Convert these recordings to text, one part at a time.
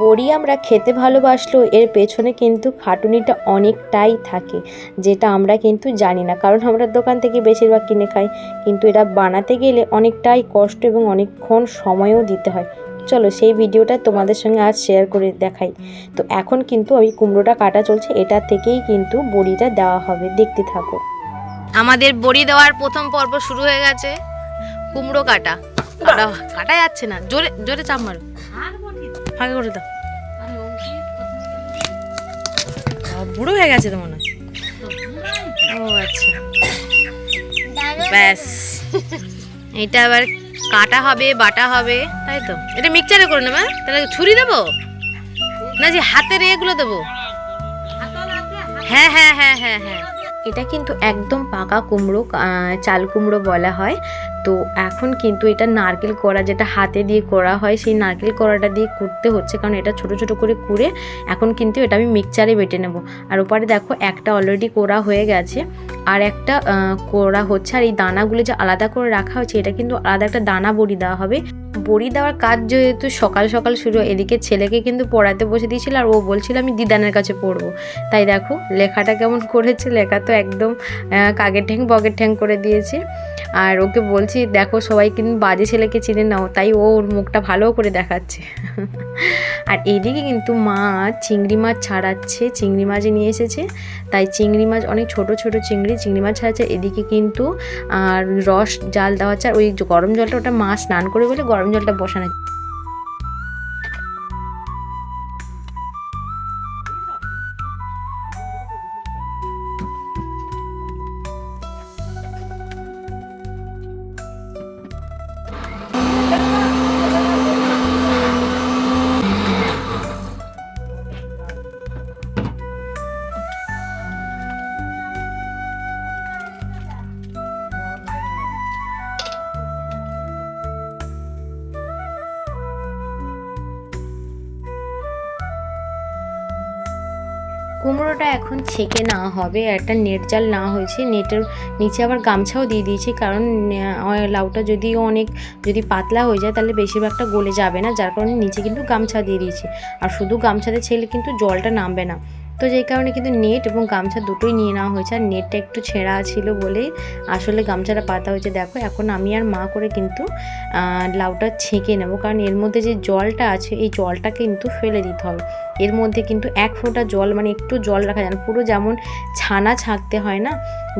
বড়ি আমরা খেতে ভালোবাসলেও এর পেছনে কিন্তু খাটুনিটা অনেকটাই থাকে যেটা আমরা কিন্তু জানি না। কারণ আমরা দোকান থেকে বেশিরভাগ কিনে খাই কিন্তু এটা বানাতে গেলে অনেকটাই কষ্ট এবং অনেকক্ষণ সময়ও দিতে হয়। চলো সেই ভিডিওটা তোমাদের সঙ্গে আজ শেয়ার করে দেখাই। তো এখন কিন্তু আমি কুমড়োটা কাটা চলছে এটা থেকেই কিন্তু বড়িটা দেওয়া হবে। দেখতে থাকো। আমাদের বড়ি দেওয়ার প্রথম পর্ব শুরু হয়ে গেছে কুমড়ো কাটা। কাটা কাটা যাচ্ছে না জোরে জোরে চাপ মারো। ফাঁকা করে দাও। বুড়ো হয়ে গেছে তো মনে হয় ও আচ্ছা। ব্যাস। এটা আবার কাটা হবে বাটা হবে তাই তো? এটা মিক্সচারে করে নেবে তাহলে ছুরি দেবো? না যে হাতের এগুলো দেবো? হ্যাঁ হ্যাঁ হ্যাঁ হ্যাঁ হ্যাঁ। এটা কিন্তু একদম পাকা কুমড়ো চাল কুমড়ো বলা হয়। তো এখন কিন্তু এটা নারকেল কড়া যেটা হাতে দিয়ে করা হয়, সেই নারকেল কড়াটা দিয়ে কুটতে হচ্ছে কারণ এটা ছোট ছোট করে কুড়ে এখন কিন্তু এটা আমি মিক্সচারে বেটে নেব। আর ওপারে দেখো একটা অলরেডি কোড়া হয়ে গেছে আর একটা কোড়া হচ্ছে আর এই দানাগুলো যে আলাদা করে রাখা হয়েছে, এটা কিন্তু আলাদা একটা দানা বড়ি দেওয়া হবে। বড়ি দেওয়ার কাজ যেহেতু সকাল সকাল শুরু এদিকে ছেলেকে কিন্তু পড়াতে বসে দিয়েছিল আর ও বলছিল, আমি দিদানের কাছে পড়ব। তাই দেখো, লেখাটা কেমন করেছে, লেখা তো একদম কাগের ঠ্যাং, বগের ঠ্যাং করে দিয়েছে। আর ওকে বলছি, দেখো, সবাই কিন্তু বাজে ছেলেকে চিনে নাও। তাই ও ওর মুখটা ভালো করে দেখাচ্ছে। আর এইদিকে কিন্তু মা চিংড়ি মাছ ছাড়াচ্ছে, চিংড়ি মাছ নিয়ে এসেছে। তাই চিংড়ি মাছ, অনেক ছোট ছোট চিংড়ি চিংড়ি মাছ ছাড়াচ্ছে। এদিকে কিন্তু, আর রস, জাল দেওয়া আর ওই গরম জলটা ওটা মা স্নান করে বলে গরম জলটা বসানো কুমড়োটা এখন ছেঁকে না হবে, একটা নেট জাল না হয়েছে। নেটের নিচে আবার গামছাও দিয়ে দিয়েছি, কারণ লাউটা যদি অনেক, যদি পাতলা হয়ে যায় তাহলে বেশিরভাগটা গলে যাবে না, যার কারণে নিচে কিন্তু গামছা দিয়ে দিয়েছি। আর শুধু গামছাতে ছেলে কিন্তু জলটা নামবে না। তো যেই কারণে কিন্তু নেট এবং গামছা দুটোই নিয়ে নেওয়া হয়েছে, আর নেটটা একটু ছেঁড়া ছিল বলেই আসলে গামছাটা পাতা হয়েছে। দেখো, এখন আমি আর মা করে কিন্তু লাউটা ছেঁকে নেব। কারণ এর মধ্যে যে জলটা আছে, এই জলটা কিন্তু ফেলে দিতে হবে। এর মধ্যে কিন্তু এক ফোঁটা জল মানে একটু জল রাখা যায় না। পুরো যেমন ছানা ছাঁকতে হয় না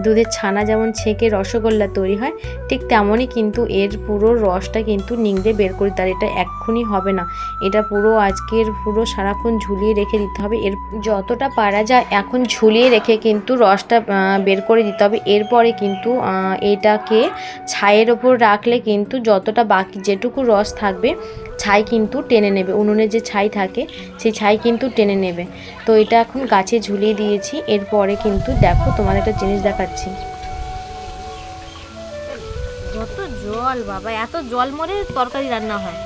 দুধের ছানা যেমন ছেঁকে রসগোল্লা তৈরি হয়, ঠিক তেমনই কিন্তু এর পুরো রসটা কিন্তু নিংড়ে বের করে তার এটা এক্ষুনি হবে না। এটা পুরো আজকের পুরো সারাক্ষণ ঝুলিয়ে রেখে দিতে হবে। এর যতটা পারা যায় এখন ঝুলিয়ে রেখে কিন্তু রসটা বের করে দিতে হবে। এরপরে কিন্তু এটাকে ছাইয়ের ওপর রাখলে কিন্তু যতটা বাকি যেটুকু রস থাকবে ছাই কিন্তু টেনে নেবে, উনুনে যে ছাই থাকে, সেই ছাই কিন্তু টেনে নেবে। তো এটা এখন গাছে ঝুলিয়ে দিয়েছি, এরপরে কিন্তু দেখো তোমার একটা জিনিস দেখাচ্ছি। জল বাবা, এত জল মরে তরকারি রান্না হয়।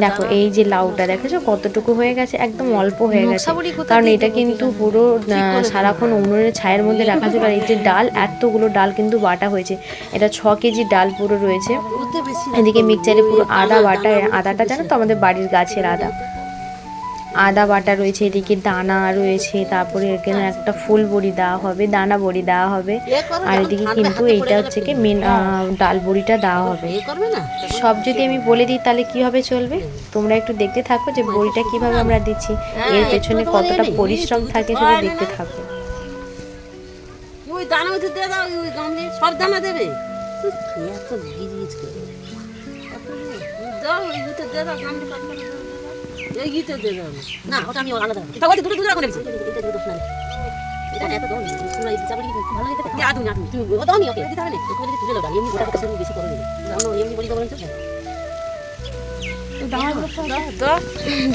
দেখো এই যে লাউটা দেখেছ? কতটুকু হয়ে গেছে? একদম অল্প হয়ে গেছে। কারণ এটা কিন্তু পুরো আহ, সারাক্ষণ উনুনের ছায়ের মধ্যে রাখা ছিল। আর এই যে ডাল এতগুলো ডাল কিন্তু বাটা হয়েছে। এটা ছ কেজি ডাল পুরো রয়েছে। এদিকে মিক্সারে পুরো আদা বাটা আদাটা জানো তো? আমাদের বাড়ির গাছের আদা। আদা বাটা রয়েছে এদিকে দানা রয়েছে তারপরে এখানে একটা ফুল বড়ি দেওয়া হবে দানা বড়ি দেওয়া হবে। আর এদিকে কিন্তু এইটা হচ্ছে কি মেন ডাল বড়িটা দেওয়া হবে। সব যদি আমি বলে দিই তাহলে কীভাবে চলবে? তোমরা একটু দেখতে থাকো যে বড়িটা কীভাবে আমরা দিচ্ছি। এর পেছনে কতটা পরিশ্রম থাকে সেটা দেখতে থাকো। ওই দানা দিয়ে দাও ওই গামলি সব দানা দেবে। এত করে। দাও ওই দিয়ে দাও গামলি সব করে দাও, দাও। এই গিতে দিয়ে দাও না ওটা আমি আলাদা এটা ওই দুটো দুটো রাখো রেখেছি এটা দুটো শোনা এটা এত তোমরা এই চাপড়ি ভালো লাগে না আদু না তুমি ও নি ওকে। দিতে হবে না ওকে যদি তুলে দাও এমনি গোটা কথা বেশি করে দেবে আমরা এমনি বলি দাও তো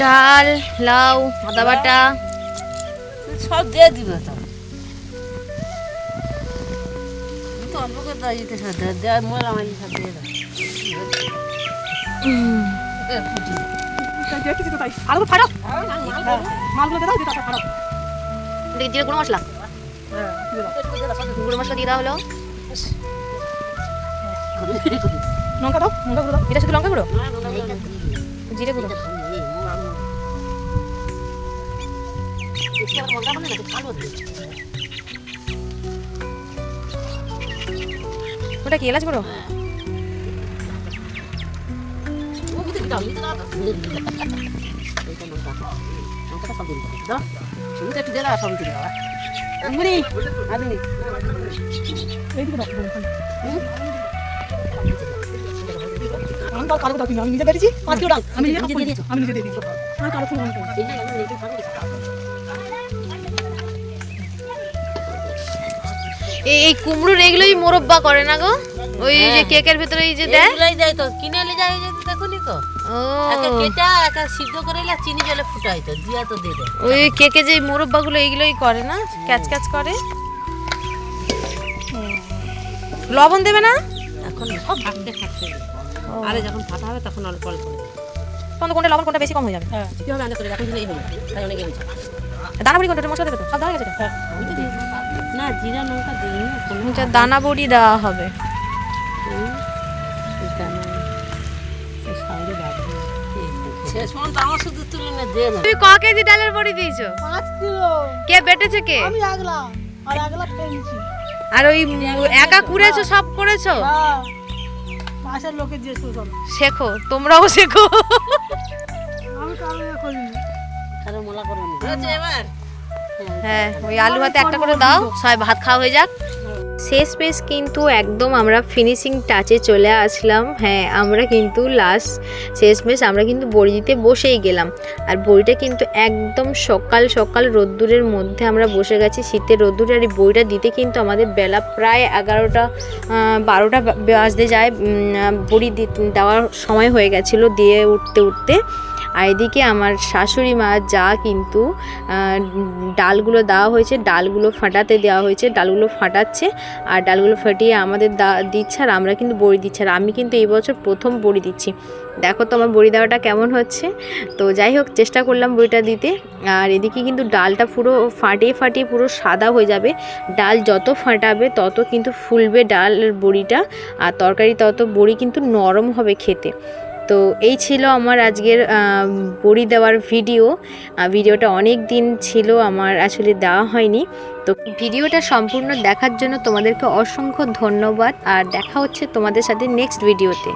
ডাল লাউ আদা বাটা। সব দিয়ে দিবে তো। তো অল্প করে দাও। যেতে সব দেয় দেয় মোলা মারি সব দিয়ে দাও এদিকে জিরে গুঁড়ো মশলা। গুঁড়ো মশলা দিয়ে দেওয়া হলো। লঙ্কা দাও লঙ্কা গুঁড়ো দাও। এটা শুধু লঙ্কা গুঁড়ো? জিরে গুঁড়ো। ওটা কি এলাচ গুঁড়ো? আমি নিজে বেরিয়েছি পাঁচ কিলো ডাল আমি নিজে নিজে দিয়ে দিয়েছ? আমি নিজে দিয়ে দিয়েছি আমি এই কুমড়োর এগুলোই মোরব্বা করে না গো ওই যে হ্যাঁ। কেকের ভেতরে এই যে দেয় দেয় তো কিনে এলে যায় যে তো একা কেটা একা সিদ্ধ করে এলে চিনি জলে ফুটাই তো দিয়া তো দিয়ে দেয় ওই কেকে যে মোরব্বাগুলো এইগুলোই করে না ক্যাচ ক্যাচ করে লবণ দেবে না এখন সব থাকতে থাকতে আরে যখন ফাটা হবে তখন অল্প অল্প তখন কোনটা লবণ কোনটা বেশি কম হয়ে যাবে হ্যাঁ কি হবে আন্দাজ করে এখন দিলেই হবে তাই অনেকে হয়েছে দানা বড়ি কোনটা মশলা দেবে তো সব দেওয়া গেছে তো আমি তো দিই। না জিরা লঙ্কা দিই দানা বড়ি দেওয়া হবে ক কেজি ডালের বড়ি দিয়েছ? কে বেটেছে কে? আমি আগলা আর আগলা পেয়েছি আর ওই একা কুড়েছো সব করেছ? হ্যাঁ। পাশের লোকে দিয়েছিল সব। শেখো তোমরাও শেখো। আমি কালো করিনি। আরে মোলা করো এবার হ্যাঁ ওই আলু হাতে একটা করে দাও সবাই ভাত খাওয়া হয়ে যাক। শেষ পেশ কিন্তু একদম আমরা ফিনিশিং টাচে চলে আসলাম। হ্যাঁ আমরা কিন্তু লাস্ট শেষ মেশ আমরা কিন্তু বড়ি দিতে বসেই গেলাম। আর বড়িটা কিন্তু একদম সকাল সকাল রোদ্দুরের মধ্যে আমরা বসে গেছি, শীতের রোদ্দুরে। আর এই বড়িটা দিতে কিন্তু আমাদের বেলা প্রায় এগারোটা বারোটা বাজতে যায়। বড়ি দেওয়ার সময় হয়ে গেছিল দিয়ে উঠতে উঠতে। আর এদিকে আমার শাশুড়ি মা যা কিন্তু ডালগুলো দেওয়া হয়েছে, ডালগুলো ফাটাতে দেওয়া হয়েছে, ডালগুলো ফাটাচ্ছে, আর ডালগুলো ফাটিয়ে আমাদের দা- দিচ্ছে, আর আমরা কিন্তু বড়ি দিচ্ছি, আর আমি কিন্তু এই বছর প্রথম বড়ি দিচ্ছি। দেখো তো আমার বড়ি দেওয়াটা কেমন হচ্ছে? তো যাই হোক, চেষ্টা করলাম বড়িটা দিতে, আর এদিকে কিন্তু ডালটা পুরো ফাটিয়ে ফাটিয়ে পুরো সাদা হয়ে যাবে। ডাল যত ফাটাবে, তত কিন্তু ফুলবে ডাল বড়িটা, আর তরকারি তত বড়ি কিন্তু নরম হবে খেতে। তো এই ছিল আমার আজকের বড়ি দেওয়ার ভিডিও। ভিডিওটা অনেক দিন ছিল, আমার আসলে দেওয়া হয়নি। তো ভিডিওটা সম্পূর্ণ দেখার জন্য তোমাদেরকে অসংখ্য ধন্যবাদ, আর দেখা হচ্ছে তোমাদের সাথে নেক্সট ভিডিওতে